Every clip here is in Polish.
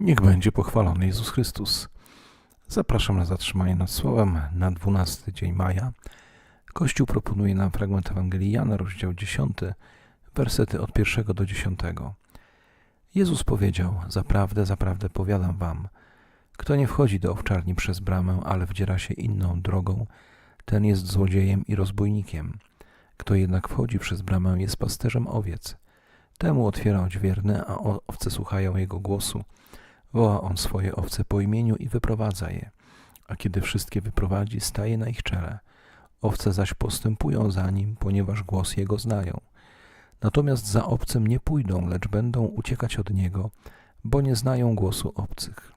Niech będzie pochwalony Jezus Chrystus. Zapraszam na zatrzymanie nad słowem na 12 dzień maja. Kościół proponuje nam fragment Ewangelii Jana, rozdział 10, wersety od 1 do 10. Jezus powiedział: Zaprawdę, zaprawdę powiadam wam, kto nie wchodzi do owczarni przez bramę, ale wdziera się inną drogą, ten jest złodziejem i rozbójnikiem. Kto jednak wchodzi przez bramę, jest pasterzem owiec. Temu otwiera odźwierny, a owce słuchają jego głosu. Woła on swoje owce po imieniu i wyprowadza je. A kiedy wszystkie wyprowadzi, staje na ich czele. Owce zaś postępują za nim, ponieważ głos jego znają. Natomiast za obcym nie pójdą, lecz będą uciekać od niego, bo nie znają głosu obcych.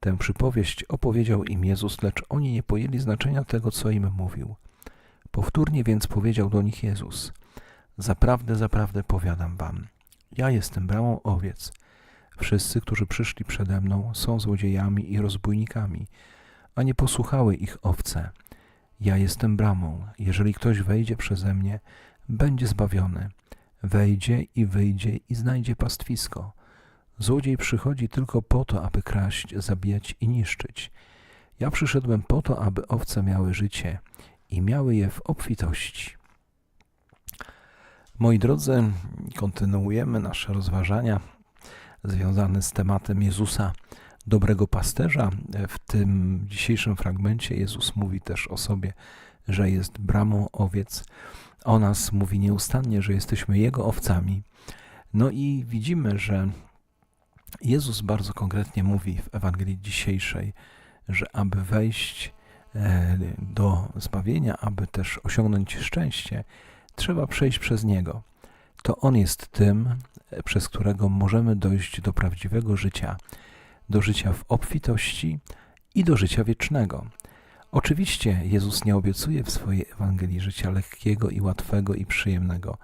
Tę przypowieść opowiedział im Jezus, lecz oni nie pojęli znaczenia tego, co im mówił. Powtórnie więc powiedział do nich Jezus: Zaprawdę, zaprawdę powiadam wam, ja jestem bramą owiec. Wszyscy, którzy przyszli przede mną, są złodziejami i rozbójnikami, a nie posłuchały ich owce. Ja jestem bramą. Jeżeli ktoś wejdzie przeze mnie, będzie zbawiony. Wejdzie i wyjdzie i znajdzie pastwisko. Złodziej przychodzi tylko po to, aby kraść, zabijać i niszczyć. Ja przyszedłem po to, aby owce miały życie i miały je w obfitości. Moi drodzy, kontynuujemy nasze rozważania związane z tematem Jezusa, dobrego pasterza. W tym dzisiejszym fragmencie Jezus mówi też o sobie, że jest bramą owiec. O nas mówi nieustannie, że jesteśmy Jego owcami. No i widzimy, że Jezus bardzo konkretnie mówi w Ewangelii dzisiejszej, że aby wejść e, do zbawienia, aby też osiągnąć szczęście, trzeba przejść przez Niego. To On jest tym, przez którego możemy dojść do prawdziwego życia, do życia w obfitości i do życia wiecznego. Oczywiście Jezus nie obiecuje w swojej Ewangelii życia lekkiego i łatwego i przyjemnego.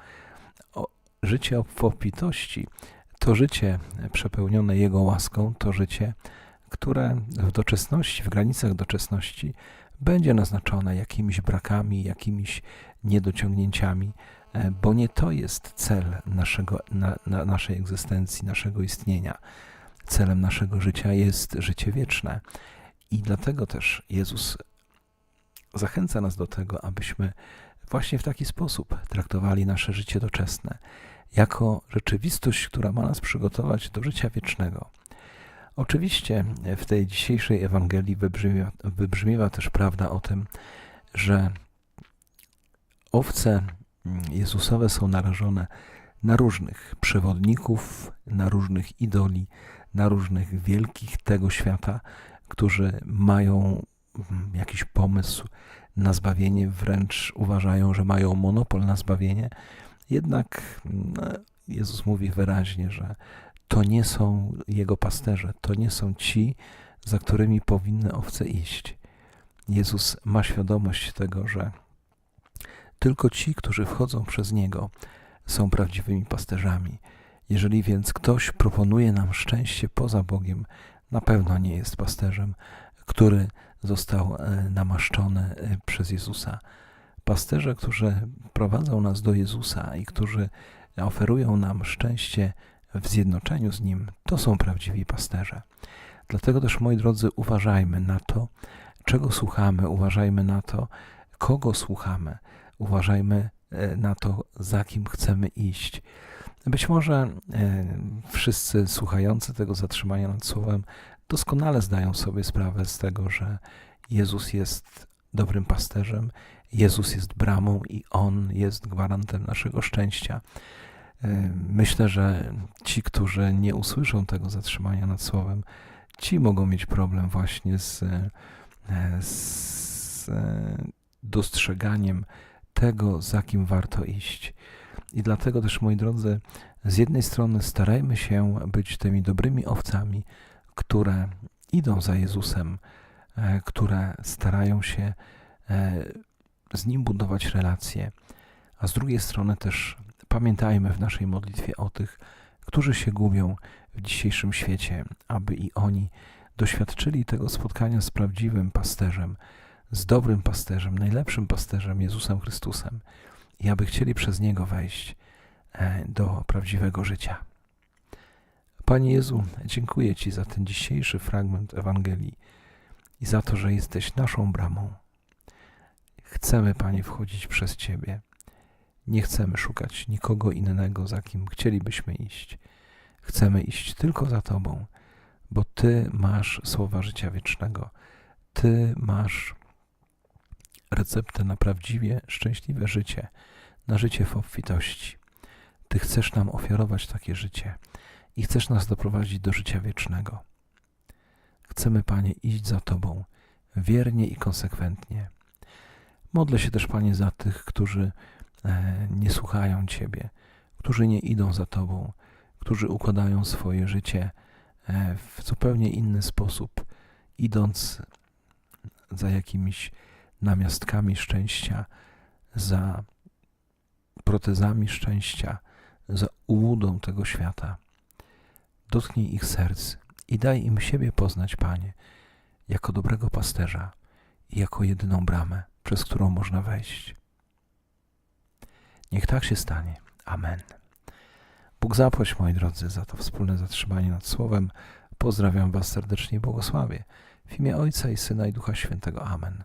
O, życie w obfitości to życie przepełnione Jego łaską, to życie, które w doczesności, w granicach doczesności będzie naznaczone jakimiś brakami, jakimiś niedociągnięciami, bo nie to jest cel naszego, na, na naszej egzystencji, naszego istnienia. Celem naszego życia jest życie wieczne. I dlatego też Jezus zachęca nas do tego, abyśmy właśnie w taki sposób traktowali nasze życie doczesne, jako rzeczywistość, która ma nas przygotować do życia wiecznego. Oczywiście w tej dzisiejszej Ewangelii wybrzmiewa, wybrzmiewa też prawda o tym, że owce Jezusowe są narażone na różnych przewodników, na różnych idoli, na różnych wielkich tego świata, którzy mają jakiś pomysł na zbawienie, wręcz uważają, że mają monopol na zbawienie. Jednak no, Jezus mówi wyraźnie, że to nie są Jego pasterze, to nie są ci, za którymi powinny owce iść. Jezus ma świadomość tego, że tylko ci, którzy wchodzą przez Niego, są prawdziwymi pasterzami. Jeżeli więc ktoś proponuje nam szczęście poza Bogiem, na pewno nie jest pasterzem, który został e, namaszczony e, przez Jezusa. Pasterze, którzy prowadzą nas do Jezusa i którzy oferują nam szczęście w zjednoczeniu z Nim, to są prawdziwi pasterze. Dlatego też, moi drodzy, uważajmy na to, czego słuchamy, uważajmy na to, kogo słuchamy, uważajmy e, na to, za kim chcemy iść. Być może wszyscy słuchający tego zatrzymania nad słowem doskonale zdają sobie sprawę z tego, że Jezus jest dobrym pasterzem, Jezus jest bramą i On jest gwarantem naszego szczęścia. E, myślę, że ci, którzy nie usłyszą tego zatrzymania nad słowem, ci mogą mieć problem właśnie z, e, z e, dostrzeganiem tego, za kim warto iść. I dlatego też, moi drodzy, z jednej strony starajmy się być tymi dobrymi owcami, które idą za Jezusem, e, które starają się e, z Nim budować relacje, a z drugiej strony też pamiętajmy w naszej modlitwie o tych, którzy się gubią w dzisiejszym świecie, aby i oni doświadczyli tego spotkania z prawdziwym pasterzem, z dobrym pasterzem, najlepszym pasterzem Jezusem Chrystusem i aby chcieli przez Niego wejść e, do prawdziwego życia. Panie Jezu, dziękuję Ci za ten dzisiejszy fragment Ewangelii i za to, że jesteś naszą bramą. Chcemy, Panie, wchodzić przez Ciebie. Nie chcemy szukać nikogo innego, za kim chcielibyśmy iść. Chcemy iść tylko za Tobą, bo Ty masz słowa życia wiecznego. Ty masz receptę na prawdziwie szczęśliwe życie, na życie w obfitości. Ty chcesz nam ofiarować takie życie i chcesz nas doprowadzić do życia wiecznego. Chcemy, Panie, iść za Tobą wiernie i konsekwentnie. Modlę się też, Panie, za tych, którzy e, nie słuchają Ciebie, którzy nie idą za Tobą, którzy układają swoje życie e, w zupełnie inny sposób, idąc za jakimiś namiastkami szczęścia, za protezami szczęścia, za ułudą tego świata. Dotknij ich serc i daj im siebie poznać, Panie, jako dobrego pasterza i jako jedyną bramę, przez którą można wejść. Niech tak się stanie. Amen. Bóg zapłać, moi drodzy, za to wspólne zatrzymanie nad Słowem. Pozdrawiam Was serdecznie i błogosławię. W imię Ojca i Syna i Ducha Świętego. Amen.